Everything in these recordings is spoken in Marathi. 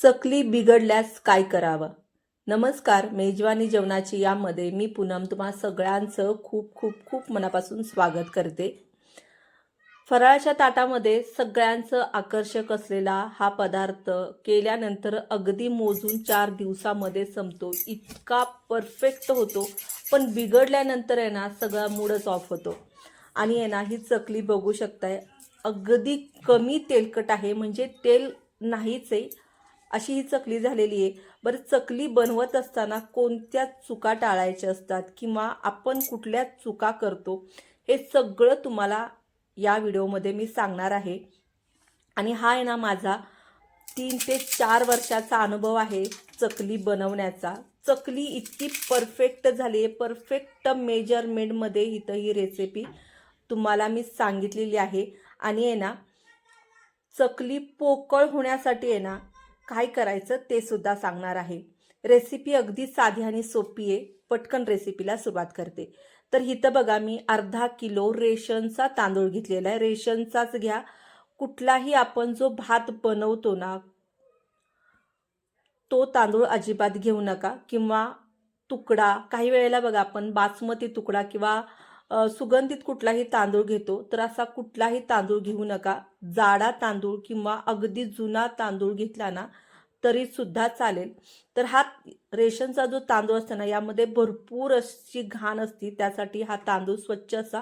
चकली बिघडल्यास काय करावं? नमस्कार मेजवानी जेवणाची यामध्ये मी पूनम तुम्हा सगळ्यांचं खूप खूप खूप मनापासून स्वागत करते. फराळाच्या ताटामध्ये सगळ्यांचं आकर्षक असलेला हा पदार्थ केल्यानंतर अगदी मोजून चार दिवसामध्ये संपतो. इतका परफेक्ट होतो पण बिघडल्यानंतर आहे ना सगळा मूडच ऑफ होतो. आणि आहे ना ही चकली बघू शकताय अगदी कमी तेलकट आहे म्हणजे तेल नाहीच आहे अशी ही चकली झालेली आहे. बरं चकली बनवत असताना कोणत्या चुका टाळायच्या असतात किंवा आपण कुठल्या चुका करतो हे सगळं तुम्हाला या व्हिडिओमध्ये मी सांगणार आहे. आणि हा आहे ना माझा तीन ते चार वर्षाचा अनुभव आहे चकली बनवण्याचा. चकली इतकी परफेक्ट झाली आहे परफेक्ट मेजरमेंटमध्ये इथं ही रेसिपी तुम्हाला मी सांगितलेली आहे. आणि आहे ना चकली पोकळ होण्यासाठी आहे ना काय करायचं ते सुद्धा सांगणार आहे. रेसिपी अगदी साधी आणि सोपी आहे. पटकन रेसिपीला सुरुवात करते. तर इथं बघा मी अर्धा किलो रेशनचा तांदूळ घेतलेला आहे. रेशनचाच घ्या. कुठलाही आपण जो भात बनवतो ना तो तांदूळ अजिबात घेऊ नका. किंवा तुकडा काही वेळेला बघा आपण बासमती तुकडा किंवा सुगंधित कुठलाही तांदूळ घेतो तर असा कुठलाही तांदूळ घेऊ नका. जाडा तांदूळ किंवा अगदी जुना तांदूळ घेतला ना तरी सुद्धा चालेल. तर हा रेशनचा जो तांदूळ असतो ना यामध्ये भरपूर अशी घाण असते त्यासाठी हा तांदूळ स्वच्छ असा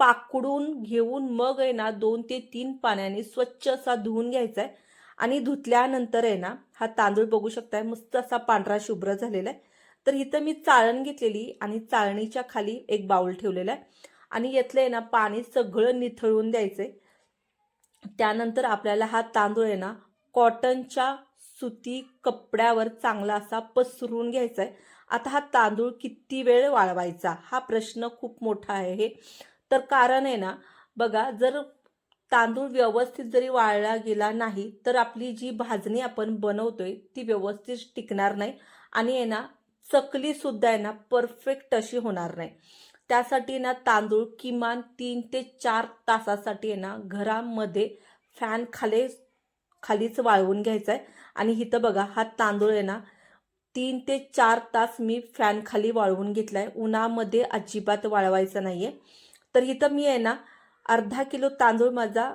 पाकडून घेऊन मग आहे ना दोन ते तीन पाण्याने स्वच्छ असा धुवून घ्यायचा आहे. आणि धुतल्यानंतर आहे ना हा तांदूळ बघू शकताय मस्त असा पांढरा शुभ्र झालेला आहे. तर इथं मी चाळण घेतलेली आणि चाळणीच्या खाली एक बाऊल ठेवलेला आहे. आणि यातलं आहे ना पाणी सगळं निथळून द्यायचंय. त्यानंतर आपल्याला हा तांदूळ आहे ना कॉटनच्या सुती कपड्यावर चांगला असा पसरून घ्यायचा आहे आता हा तांदूळ किती वेळ वाळवायचा? हा प्रश्न खूप मोठा आहे हे. तर कारण आहे ना बघा जर तांदूळ व्यवस्थित जरी वाळला गेला नाही तर आपली जी भाजणी आपण बनवतोय ती व्यवस्थित टिकणार नाही. आणि आहे ना चकली सुद्धा आहे ना परफेक्ट अशी होणार नाही. त्यासाठी ना तांदूळ किमान तीन ते चार तासासाठी आहे ना घरामध्ये फॅन खाली खालीच वाळवून घ्यायचा आहे आणि इथं बघा हा तांदूळ आहे ना तीन ते चार तास मी फॅन खाली वाळवून घेतला आहे उन्हामध्ये अजिबात वाळवायचं नाही आहे तर इथं मी आहे ना अर्धा किलो तांदूळ माझा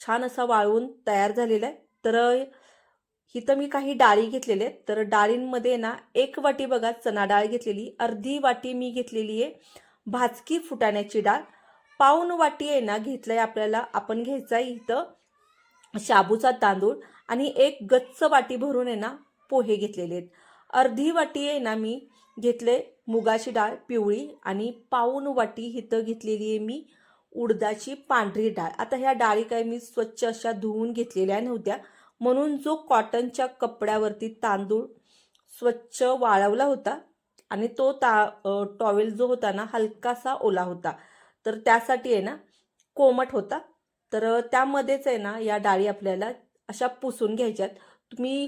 छान असा वाळवून तयार झालेला आहे. तर इथं मी काही डाळी घेतलेले आहेत. तर डाळींमध्ये ना एक वाटी बघा चना डाळ घेतलेली अर्धी वाटी मी घेतलेली आहे भाजकी फुटाण्याची डाळ. पाऊन वाटी आहे ना घेतलंय आपल्याला आपण घ्यायचा आहे इथं शाबूचा तांदूळ. आणि एक गच्च वाटी भरून आहे ना पोहे घेतलेले आहेत. अर्धी वाटी आहे ना मी घेतले मुगाची डाळ पिवळी आणि पाऊन वाटी इथं घेतलेली आहे मी उडदाची पांढरी डाळ. आता ह्या डाळी काय मी स्वच्छ अशा धुवून घेतलेल्या नव्हत्या. म्हणून जो कॉटनच्या कपड्यावरती तांदूळ स्वच्छ वाळवला होता आणि तो ता टॉवेल जो होता ना हलकासा ओला होता. तर त्यासाठी आहे ना कोमट होता. तर त्यामध्येच आहे ना या डाळी आपल्याला अशा पुसून घ्यायच्यात. तुम्ही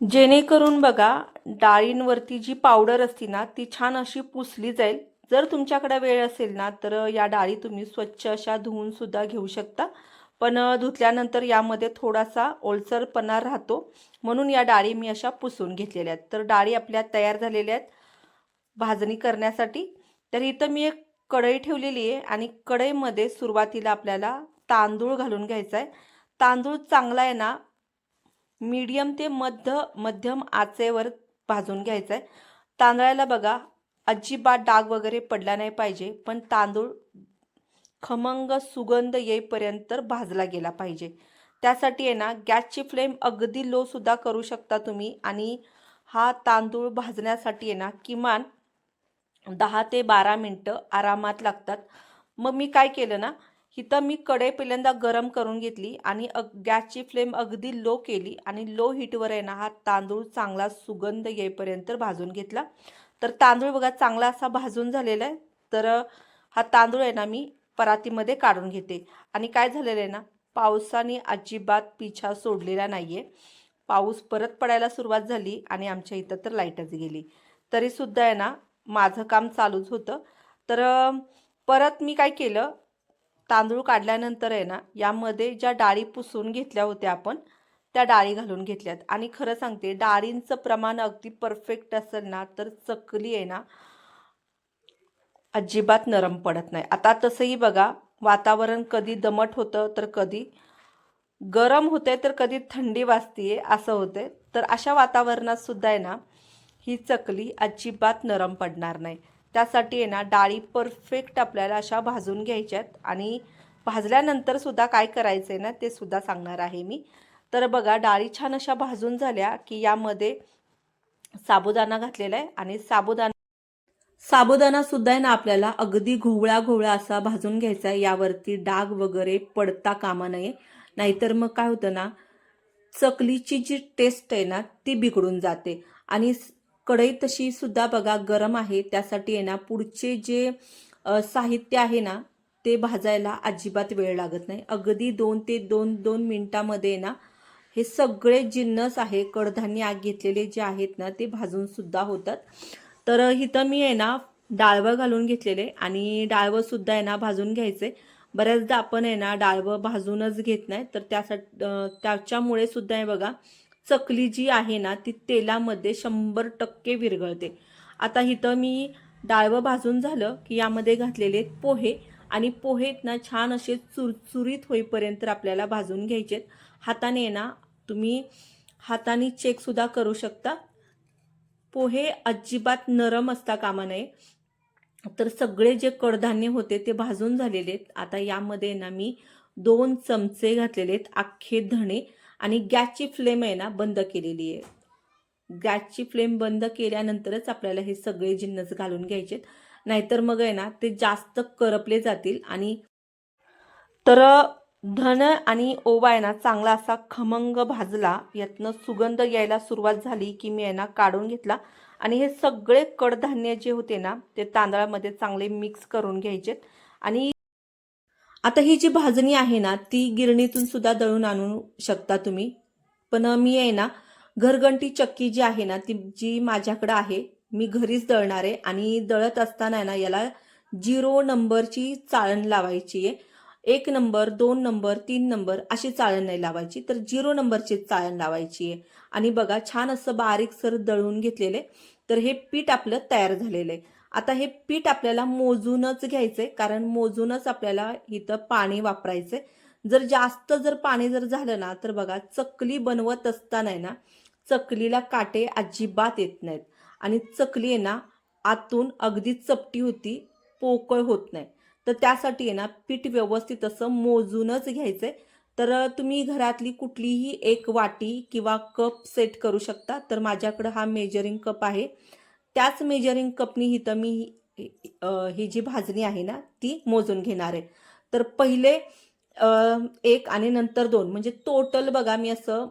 जेणेकरून बघा डाळींवरती जी पावडर असते ना ती छान अशी पुसली जाईल. जर तुमच्याकडे वेळ असेल ना तर या डाळी तुम्ही स्वच्छ अशा धुवून सुद्धा घेऊ शकता. पण धुतल्यानंतर यामध्ये थोडासा ओलसरपणा राहतो. म्हणून या डाळी मी अशा पुसून घेतलेल्या आहेत. तर डाळी आपल्या तयार झालेल्या आहेत भाजणी करण्यासाठी. तर इथं मी एक कढई ठेवलेली आहे आणि कढईमध्ये सुरुवातीला आपल्याला तांदूळ घालून घ्यायचा आहे. तांदूळ चांगला आहे ना मीडियम ते मध्य मध्यम आचेवर भाजून घ्यायचा आहे तांदळाला बघा अजिबात डाग वगैरे पडला नाही पाहिजे पण तांदूळ खमंग सुगंध येईपर्यंत भाजला गेला पाहिजे. त्यासाठी आहे ना गॅसची फ्लेम अगदी लो सुद्धा करू शकता तुम्ही आणि हा तांदूळ भाजण्यासाठी आहे ना किमान दहा ते बारा मिनटं आरामात लागतात. मग मी काय केलं ना इथं मी कढई पहिल्यांदा गरम करून घेतली आणि अग गॅसची फ्लेम अगदी लो केली आणि लो हीटवर आहे ना हा तांदूळ चांगला सुगंध येईपर्यंत भाजून घेतला. तर तांदूळ बघा चांगला असा भाजून झालेला आहे. तर हा तांदूळ आहे ना मी परातीमध्ये काढून घेते. आणि काय झालेलं आहे ना पावसाने अजिबात पिछा सोडलेला नाही आहे पाऊस परत पडायला सुरुवात झाली आणि आमच्या इथं तर लाईटच गेली. तरीसुद्धा आहे ना माझं काम चालूच होतं. तर परत मी काय केलं तांदूळ काढल्यानंतर आहे ना यामध्ये ज्या डाळी पुसून घेतल्या होत्या आपण त्या डाळी घालून घेतल्यात. आणि खरं सांगते डाळींचं प्रमाण अगदी परफेक्ट असेल ना तर चकली आहे ना अजिबात नरम पडत नाही. आता तसंही बघा वातावरण कधी दमट होतं तर कधी गरम होते तर कधी थंडी वाजतीये असं होते तर अशा वातावरणात सुद्धा आहे ना ही चकली अजिबात नरम पडणार नाही. त्यासाठी आहे ना डाळी परफेक्ट आपल्याला अशा भाजून घ्यायच्यात. आणि भाजल्यानंतर सुद्धा काय करायचं आहे ना ते सुद्धा सांगणार आहे मी. तर बघा डाळी छान अशा भाजून झाल्या की यामध्ये साबुदाणा घातलेला आहे आणि साबुदाणा साबुदाणा सुद्धा आहे ना आपल्याला अगदी घोवळा घोवळा असा भाजून घ्यायचा आहे. यावरती डाग वगैरे पडता कामा नये. नाहीतर मग काय होतं ना चकलीची जी टेस्ट आहे ना ती बिघडून जाते. आणि कढई तशी सुद्धा बघा गरम आहे. त्यासाठी आहे ना पुढचे जे साहित्य आहे ना ते भाजायला अजिबात वेळ लागत नाही. अगदी दोन ते दोन दोन मिनिटामध्ये ना हे सगळे जिन्नस आहे कडधान्य आग घेतलेले जे आहेत ना ते भाजून सुद्धा होतात. तर इथं मी आहे ना डाळवं घालून घेतलेले आणि डाळवं सुद्धा आहे ना भाजून घ्यायचे. बऱ्याचदा आपण आहे ना डाळवं भाजूनच घेत नाही. तर त्यासाठी त्याच्यामुळे सुद्धा आहे बघा चकली जी आहे ना ती तेलामध्ये शंभर टक्के विरघळते. आता इथं मी डाळवं भाजून झालं की यामध्ये घातलेले पोहे. आणि पोहेत ना छान असे चुरचुरीत होईपर्यंत आपल्याला भाजून घ्यायचेत हाताने ना तुम्ही हाताने चेकसुद्धा करू शकता. पोहे अजिबात नरम असता कामा नये. तर सगळे जे कडधान्य होते ते भाजून झालेले आहेत. आता यामध्ये ना मी दोन चमचे घातलेले आहेत. अख्खे धणे आणि गॅसची फ्लेम आहे ना बंद केलेली आहे. गॅसची फ्लेम बंद केल्यानंतरच आपल्याला हे सगळे जिन्नस घालून घ्यायचे नाहीतर मग आहे ना ते जास्त करपले जातील आणि तर धन आणि ओवा आहे ना चांगला असा खमंग भाजला. यातनं सुगंध यायला सुरुवात झाली की मी आहे ना काढून घेतला. आणि हे सगळे कडधान्य जे होते ना ते तांदळामध्ये चांगले मिक्स करून घ्यायचेत. आणि आता ही जी भाजणी आहे ना ती गिरणीतून सुद्धा दळून आणू शकता तुम्ही. पण मी आहे ना घरगंटी चक्की जी आहे ना ती जी माझ्याकडं आहे मी घरीच दळणार आहे आणि दळत असताना आहे ना याला झिरो नंबरची चाळण लावायची आहे. एक नंबर दोन नंबर तीन नंबर अशी चाळण नाही लावायची तर झिरो नंबरची चाळण लावायची आहे. आणि बघा छान असं बारीक सर दळून घेतलेले तर हे पीठ आपलं तयार झालेलं आहे. आता हे पीठ आपल्याला मोजूनच घ्यायचंय कारण मोजूनच आपल्याला इथं पाणी वापरायचंय. जर जास्त जर पाणी जर झालं ना तर बघा चकली बनवत असताना आहे ना चकलीला काटे अजिबात येत नाहीत. आणि चकली आहे ना आतून अगदी चपटी होती पोकळ होत नाही. तर त्यासाठी आहे ना पीठ व्यवस्थित असं मोजूनच घ्यायचंय. तर तुम्ही घरातली कुठलीही एक वाटी किंवा कप सेट करू शकता. तर माझ्याकडं हा मेजरिंग कप आहे. त्याच मेजरिंग कपनी इथं मी ही जी भाजणी आहे ना ती मोजून घेणार आहे. तर पहिले एक आणि नंतर दोन. म्हणजे टोटल बघा मी असं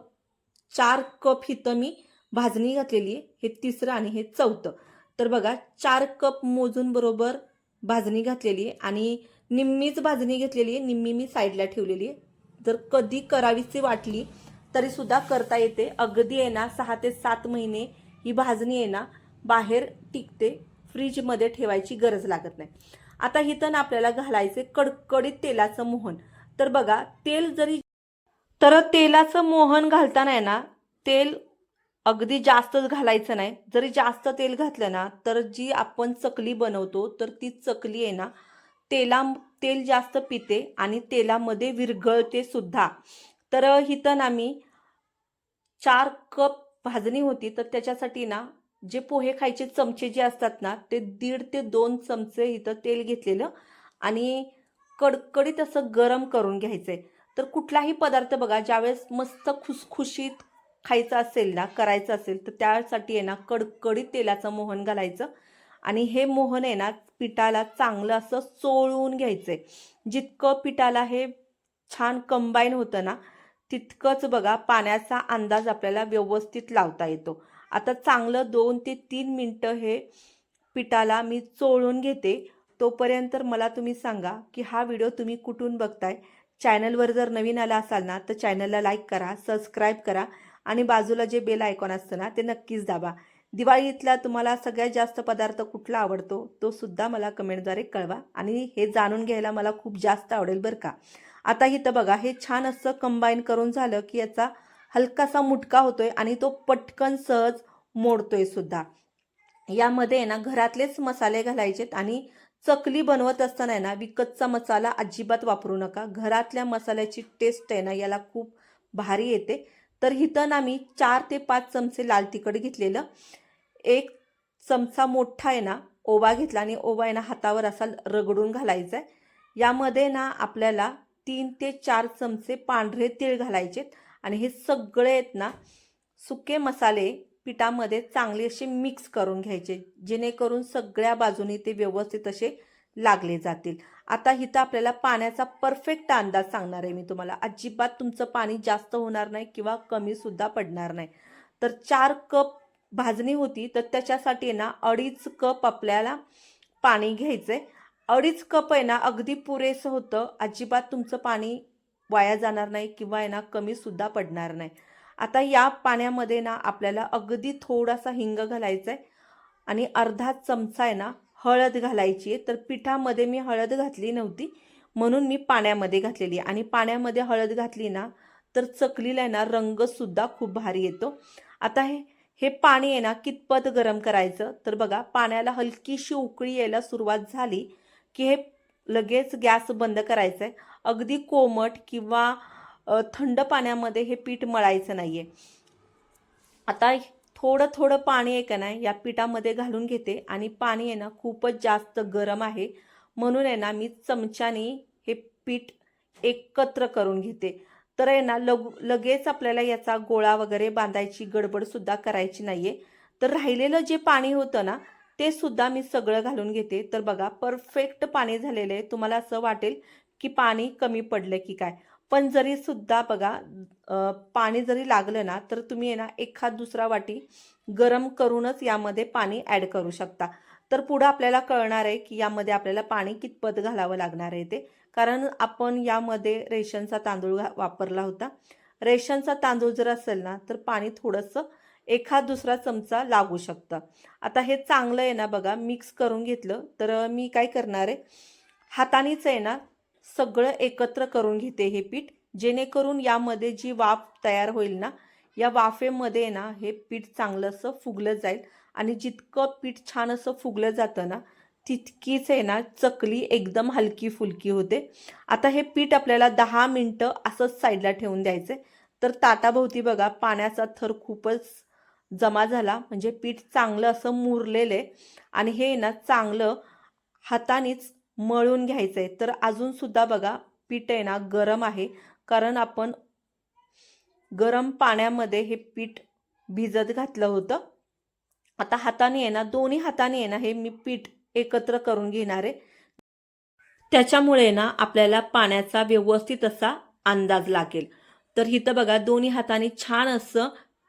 चार कप हिथं मी भाजणी घातलेली आहे. हे तिसरं आणि हे चौथं. तर बघा चार कप मोजून बरोबर भाजणी घातलेली आहे आणि निम्मीच भाजणी घेतलेली आहे. निम्मी मी साईडला ठेवलेली आहे. जर कधी करावीशी वाटली तरीसुद्धा करता येते. अगदी आहे ना सहा ते सात महिने ही भाजणी आहे ना बाहेर टिकते फ्रीजमध्ये ठेवायची गरज लागत नाही. आता इथं आपल्याला घालायचे कडकडीत तेलाचं मोहन. तर बघा तेल जरी तर तेलाचं मोहन घालताना आहे ना तेल अगदी जास्तच घालायचं नाही. जरी जास्त तेल घातलं ना तर जी आपण चकली बनवतो तर ती चकली आहे ना तेला तेल जास्त पिते आणि तेलामध्ये विरघळते सुद्धा. तर इथं ना मी चार कप भाजणी होती तर त्याच्यासाठी ना जे पोहे खायचे चमचे जे असतात ना ते दीड ते दोन चमचे इथं तेल घेतलेलं आणि कडकडीत असं गरम करून घ्यायचं आहे तर कुठलाही पदार्थ बघा ज्यावेळेस मस्त खुसखुशीत खायचं असेल ना करायचं असेल तर त्यासाठी आहे ना कडकडीत तेलाचं मोहन घालायचं. आणि हे मोहन आहे ना पिठाला चांगलं असं चोळून आहे जितकं पिठाला हे छान कंबाईन होतं ना तितकंच बघा पाण्याचा अंदाज आपल्याला व्यवस्थित लावता येतो. आता चांगलं दोन ते तीन मिनटं हे पिठाला मी चोळून घेते. तोपर्यंत मला तुम्ही सांगा की हा व्हिडिओ तुम्ही कुठून बघताय? चॅनलवर जर नवीन आला असाल ना तर चॅनलला लाईक करा सबस्क्राईब करा आणि बाजूला जे बेल आयकॉन असतं ना ते नक्कीच दाबा. दिवाळीतला तुम्हाला सगळ्यात जास्त पदार्थ कुठला आवडतो तो सुद्धा मला कमेंटद्वारे कळवा आणि हे जाणून घ्यायला मला खूप जास्त आवडेल बरं का. आता इथं बघा हे छान असं कंबाईन करून झालं की याचा हलकासा मुटका होतोय आणि तो पटकन सहज मोडतोय सुद्धा. यामध्ये आहे ना घरातलेच मसाले घालायचेत आणि चकली बनवत असताना आहे ना विकतचा मसाला अजिबात वापरू नका. घरातल्या मसाल्याची टेस्ट आहे ना याला खूप भारी येते. तर इथं ना मी चार ते पाच चमचे लाल तिखट घेतलेलं. एक चमचा मोठा आहे ना ओवा घेतला आणि ओवा आहे ना हातावर असा रगडून घालायचा आहे यामध्ये ना आपल्याला तीन ते चार चमचे पांढरे तीळ घालायचेत. आणि हे सगळे आहेत ना सुके मसाले पिठामध्ये चांगले असे मिक्स करून घ्यायचे जेणेकरून सगळ्या बाजूनी ते व्यवस्थित असे लागले जातील. आता इथं आपल्याला पाण्याचा परफेक्ट अंदाज सांगणार आहे मी तुम्हाला. अजिबात तुमचं पाणी जास्त होणार नाही किंवा कमीसुद्धा पडणार नाही. तर चार कप भाजणी होती तर त्याच्यासाठी ना अडीच कप आपल्याला पाणी घ्यायचं आहे अडीच कप आहे ना अगदी पुरेसं होतं. अजिबात तुमचं पाणी वाया जाणार नाही किंवा आहे ना कमीसुद्धा पडणार नाही. आता या पाण्यामध्ये ना आपल्याला अगदी थोडासा हिंग घालायचा आहे आणि अर्धा चमचा आहे ना हळद घालायची आहे. तर पिठामध्ये मी हळद घातली नव्हती म्हणून मी पाण्यामध्ये घातलेली आणि पाण्यामध्ये हळद घातली ना तर चकलीला आहे ना रंगसुद्धा खूप भारी येतो. आता हे हे पाणी आहे ना कितपत गरम करायचं? तर बघा पाण्याला हलकीशी उकळी यायला सुरुवात झाली की हे लगेच गॅस बंद करायचा आहे अगदी कोमट किंवा थंड पाण्यामध्ये हे पीठ मळायचं नाही आहे आता थोडं थोडं पाणी आहे का नाही या पिठामध्ये घालून घेते. आणि पाणी आहे ना खूपच जास्त गरम आहे. म्हणून आहे ना मी चमच्याने हे पीठ एकत्र करून घेते. तर आहे ना लग लगेच आपल्याला याचा गोळा वगैरे बांधायची गडबडसुद्धा करायची नाही आहे तर राहिलेलं जे पाणी होतं ना ते सुद्धा मी सगळं घालून घेते. तर बघा परफेक्ट पाणी झालेलं आहे. तुम्हाला असं वाटेल की पाणी कमी पडलं की काय. पण जरी सुद्धा बघा पाणी जरी लागलं ना तर तुम्ही आहे ना एखाद दुसरा वाटी गरम करूनच यामध्ये पाणी ॲड करू शकता. तर पुढं आपल्याला कळणार आहे की यामध्ये आपल्याला पाणी कितपत घालावं लागणार आहे ते. कारण आपण यामध्ये रेशनचा तांदूळ घा- वापरला होता. रेशनचा तांदूळ जर असेल ना तर पाणी थोडंसं एखाद दुसरा चमचा लागू शकता. आता हे चांगलं आहे ना बघा मिक्स करून घेतलं तर मी काय करणार आहे? हातानेच आहे ना सगळं एकत्र करून घेते हे पीठ. जेणेकरून यामध्ये जी वाफ तयार होईल ना या वाफेमध्ये ना हे पीठ चांगलं असं फुगलं जाईल. आणि जितकं पीठ छान असं फुगलं जातं ना तितकीच आहे ना चकली एकदम हलकी फुलकी होते. आता हे पीठ आपल्याला दहा मिनटं असंच साईडला ठेवून द्यायचं तर ताटाभोवती बघा पाण्याचा थर खूपच जमा झाला म्हणजे पीठ चांगलं असं मुरलेलं आहे आणि हे ना चांगलं हातानेच मळून घ्यायचं आहे तर अजूनसुद्धा बघा पीठ आहे ना गरम आहे. कारण आपण गरम पाण्यामध्ये हे पीठ भिजत घातलं होतं. आता हाताने आहे ना दोन्ही हाताने आहे ना हे मी पीठ एकत्र करून घेणार आहे. त्याच्यामुळे ना आपल्याला पाण्याचा व्यवस्थित असा अंदाज लागेल. तर इथं बघा दोन्ही हाताने छान असं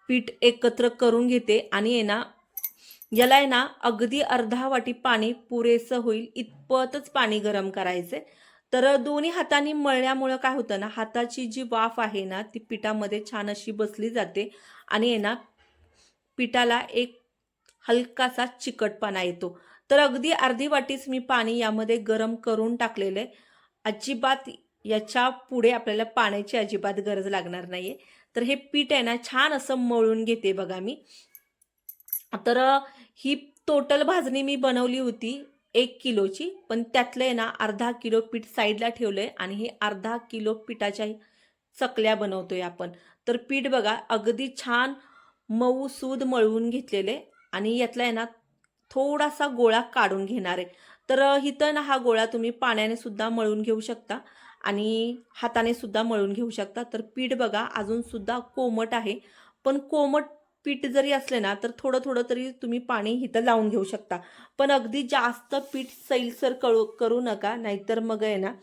पीठ एकत्र करून घेते आणि आहे ना याला आहे ना अगदी अर्धा वाटी पाणी पुरेसं होईल इतपतच पाणी गरम करायचे. तर दोन्ही हातांनी मळल्यामुळं काय होतं ना हाताची जी वाफ आहे ना ती पिठामध्ये छान अशी बसली जाते आणि आहे ना पिठाला एक हलकासा चिकटपणा येतो. तर अगदी अर्धी वाटीच मी पाणी यामध्ये गरम करून टाकलेलं आहे. अजिबात याच्यापुढे आपल्याला पाण्याची अजिबात गरज लागणार नाही आहे तर हे पीठ आहे ना छान असं मळून घेते बघा मी. तर ही टोटल भाजणी मी बनवली होती एक किलोची पण त्यातलं आहे ना अर्धा किलो पीठ साईडला ठेवलं आहे आणि हे अर्धा किलो पिठाच्या चकल्या बनवतोय आपण. तर पीठ बघा अगदी छान मऊ सूद मळवून घेतलेले आणि यातला आहे ना थोडासा गोळा काढून घेणार आहे. तर इथं ना हा गोळा तुम्ही पाण्याने सुद्धा मळून घेऊ शकता. आणि हाताने सुद्धा मळून घेऊ शकता. तर पीठ बघा अजून सुद्धा कोमट आहे. पण कोमट पीठ जरी असले ना तर थोडं थोडं तरी तुम्ही पाणी इथं लावून घेऊ शकता. पण अगदी जास्त पीठ सैलसर कळू करू नका नाहीतर मग आहे ना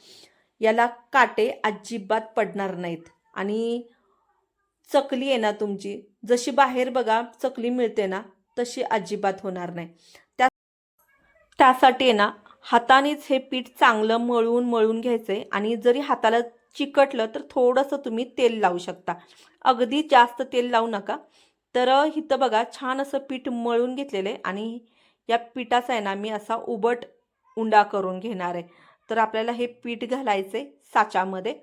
याला काटे अजिबात पडणार नाहीत. आणि चकली आहे ना तुमची जशी बाहेर बघा चकली मिळते ना तशी अजिबात होणार नाही. त्या त्यासाठी आहे ना हातानेच हे पीठ चांगलं मळून मळून घ्यायचं आहे आणि जरी हाताला चिकटलं तर थोडंसं तुम्ही तेल लावू शकता. अगदी जास्त तेल लावू नका. तर इथं बघा छान असं पीठ मळून घेतलेलं आहे. आणि या पिठाचा आहे ना मी असा उबट उंडा करून घेणार आहे. तर आपल्याला हे पीठ घालायचं आहे साच्यामध्ये.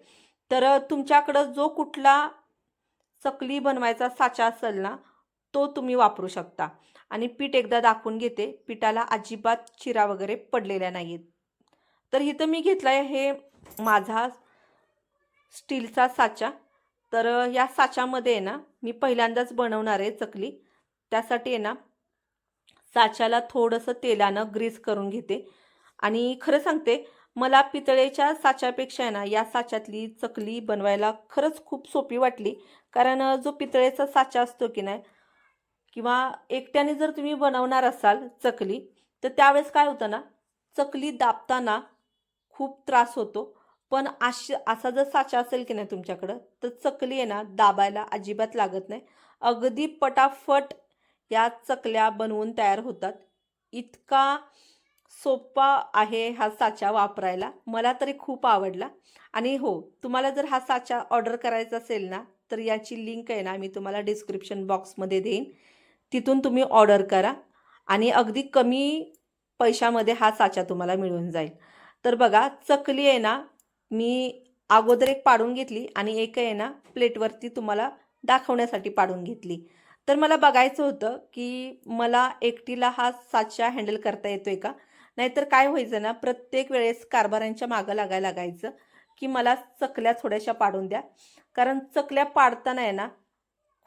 तर तुमच्याकडं जो कुठला चकली बनवायचा साचा असेल ना तो तुम्ही वापरू शकता. आणि पीठ एकदा दाखवून घेते. पिठाला अजिबात चिरा वगैरे पडलेल्या नाहीत तर इथं मी घेतला आहे हे माझा स्टीलचा साचा. तर या साच्यामध्ये आहे ना मी पहिल्यांदाच बनवणार आहे चकली. त्यासाठी आहे ना साच्याला थोडंसं तेलानं ग्रीस करून घेते. आणि खरं सांगते मला पितळेच्या साच्यापेक्षा आहे ना या साच्यातली चकली बनवायला खरंच खूप सोपी वाटली. कारण जो पितळेचा साचा असतो की नाही किंवा एकट्याने जर तुम्ही बनवणार असाल चकली तर त्यावेळेस काय होतं ना चकली दाबताना खूप त्रास होतो. पण आश असा जर साचा असेल की नाही तुमच्याकडं तर चकली आहे ना दाबायला अजिबात लागत नाही. अगदी पटाफट या चकल्या बनवून तयार होतात. इतका सोपा आहे हा साचा वापरायला. मला तरी खूप आवडला. आणि हो तुम्हाला जर हा साचा ऑर्डर करायचा असेल ना तर याची लिंक आहे ना मी तुम्हाला डिस्क्रिप्शन बॉक्समध्ये देईन. तिथून तुम्ही ऑर्डर करा आणि अगदी कमी पैशामध्ये हा साचा तुम्हाला मिळून जाईल. तर बघा चकली आहे ना मी अगोदर एक पाडून घेतली आणि एक आहे ना प्लेटवरती तुम्हाला दाखवण्यासाठी पाडून घेतली. तर मला बघायचं होतं की मला एकटीला हा साचा हँडल करता येतोय का? नाहीतर काय व्हायचं ना प्रत्येक वेळेस कारभाऱ्यांच्या मागं लागायला लागायचं की मला चकल्या थोड्याशा पाडून द्या. कारण चकल्या पाडताना आहे ना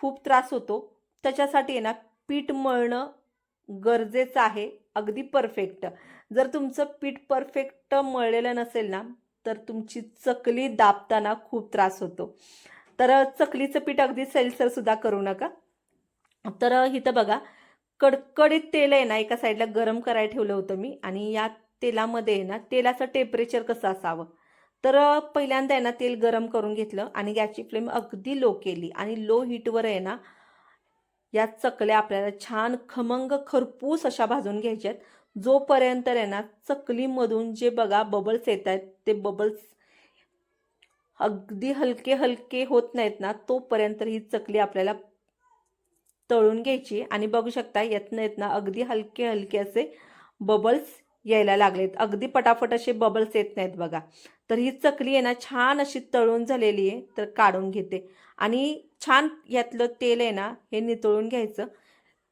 खूप त्रास होतो. त्याच्यासाठी आहे ना पीठ मळणं गरजेचं आहे अगदी परफेक्ट जर तुमचं पीठ परफेक्ट मळलेलं नसेल ना तर तुमची चकली दाबताना खूप त्रास होतो. तर चकलीचं पीठ अगदी सैलसरसुद्धा करू नका. तर इथं बघा कडकडीत तेल आहे ना एका साईडला गरम करायला ठेवलं होतं मी आणि या तेलामध्ये आहे ना तेलाचं टेम्परेचर कसं असावं? तर पहिल्यांदा आहे ना तेल गरम करून घेतलं आणि गॅसची फ्लेम अगदी लो केली आणि लो हीटवर आहे ना या चकल्या आपल्याला छान खमंग खरपूस अशा भाजून घ्यायच्यात जोपर्यंत आहे ना चकलीमधून जे बघा बबल्स येत आहेत ते बबल्स अगदी हलके हलके होत नाहीत ना तोपर्यंत ही चकली आपल्याला तळून घ्यायची. आणि बघू शकता येत नाहीत ना अगदी हलके हलके असे बबल्स यायला लागलेत. अगदी पटापट असे बबल्स येत नाहीत बघा. तर ही चकली आहे ना छान अशी तळून झालेली आहे तर काढून घेते. आणि छान यातलं तेल आहे ना हे नितळून घ्यायचं.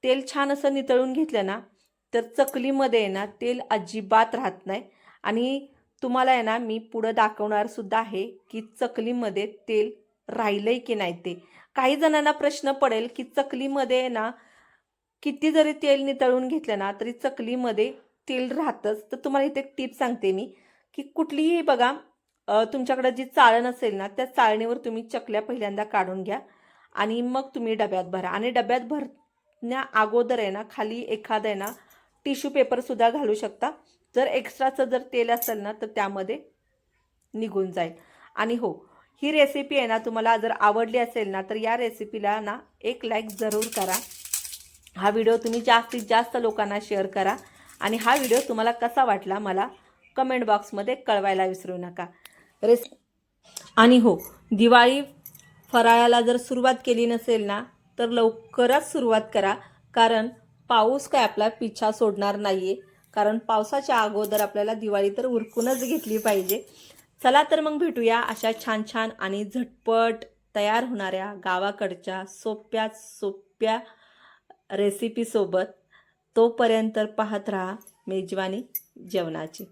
तेल छान असं नितळून घेतलं ना तर चकलीमध्ये आहे ना तेल अजिबात राहत नाही. आणि तुम्हाला आहे ना मी पुढं दाखवणार सुद्धा आहे की चकलीमध्ये तेल राहिलंय की नाही ते. काही जणांना प्रश्न पडेल की चकलीमध्ये आहे ना किती जरी तेल नितळून घेतलं ना तरी चकलीमध्ये तेल राहतंच. तर तुम्हाला इथे एक टीप सांगते मी की कुठलीही बघा तुमच्याकडे जी चाळण असेल ना त्या चाळणीवर तुम्ही चकल्या पहिल्यांदा काढून घ्या आणि मग तुम्ही डब्यात भरा. आणि डब्यात भरण्या अगोदर आहे ना खाली एखादं आहे ना टिश्यू पेपरसुद्धा घालू शकता. जर एक्स्ट्राचं जर तेल असेल ना तर त्यामध्ये निघून जाईल. आणि हो ही रेसिपी आहे ना तुम्हाला जर आवडली असेल ना तर या रेसिपीला ना एक लाईक जरूर करा. हा व्हिडिओ तुम्ही जास्तीत जास्त लोकांना शेअर करा. आणि हा व्हिडिओ तुम्हाला कसा वाटला मला कमेंट बॉक्समध्ये कळवायला विसरू नका. रेस आणि हो दिवाळी फराळाला जर सुरुवात केली नसेल ना तर लवकरच सुरुवात करा. कारण पाऊस काय आपला पिछा सोडणार नाही आहे कारण पावसाच्या अगोदर आपल्याला दिवाळी तर उरकूनच घेतली पाहिजे. चला तर मग भेटूया अशा छान छान आणि झटपट तयार होणाऱ्या गावाकडच्या सोप्या सोप्या रेसिपीसोबत तोपर्यंत पाहत राहा मेजवानी जेवणाची.